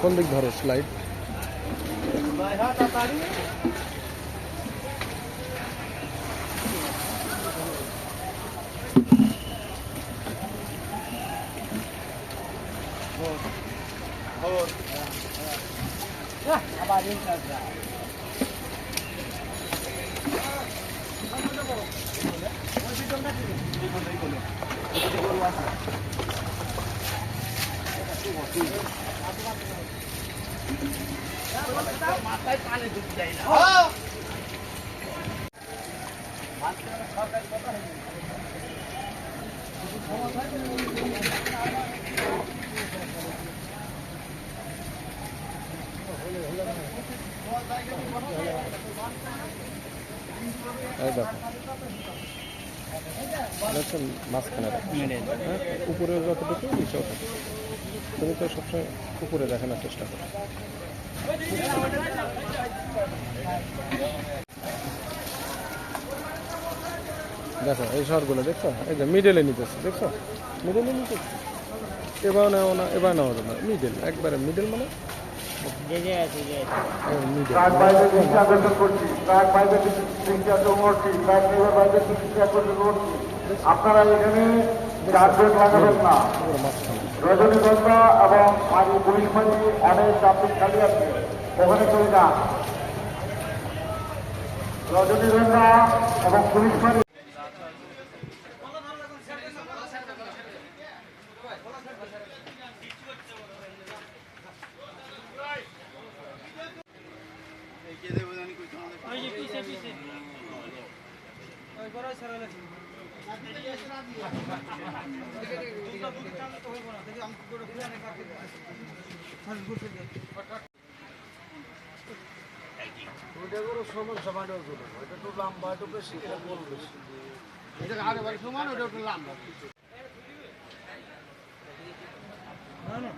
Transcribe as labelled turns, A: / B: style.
A: কোন দিক ধরো স্লাইড এই দেখো এটা হচ্ছে মাঝখানে রাখো। হ্যাঁ উপরে যতটুকু নিচেও থাকে তো সবসময় উপরে দেখানোর চেষ্টা করো। দেখো এই শহরগুলো দেখছ? এই যে মিডলে নিতেছে দেখছ? মিডলে নিতেছে। এবার নেওয়া না এবার নেওয়া যাবে মিডল একবারে মিডল মানে?
B: আপনারা এখানে
A: লাগাবেন না।
B: রজনীগন্ধা এবং আমি পুলিশ মন্ত্রী অনেক ট্রাফিক খালি আছে ওখানে চলে যান রজনীগন্ধা এবং পুলিশ মন্ত্রী
C: ওই ওইটা সমান একটু লম্বা একটু বেশি এটা বেশি এটা আগে বাড়ি সমান ওইটা একটু লম্বা না।